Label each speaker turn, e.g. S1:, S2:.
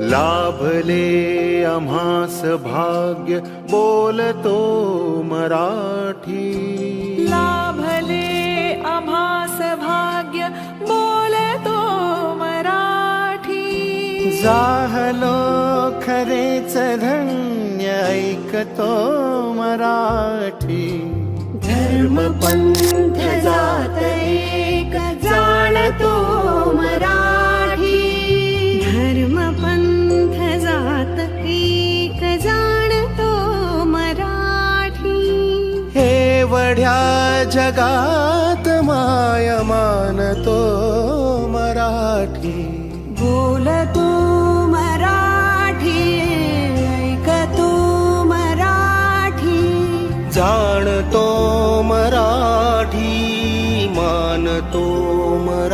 S1: लाभले आम्हास भाग्य बोलतो मराठी।
S2: लाभले आम्हास भाग्य बोलतो मराठी।
S1: जाहलो खरेच धन्य ऐकतो मराठी।
S3: धर्म
S1: हे वढ्या जगात माय मानतो मराठी.
S3: बोलतो मराठी ऐकतो मराठी.
S1: जाणतो मराठी मानतो मराठी.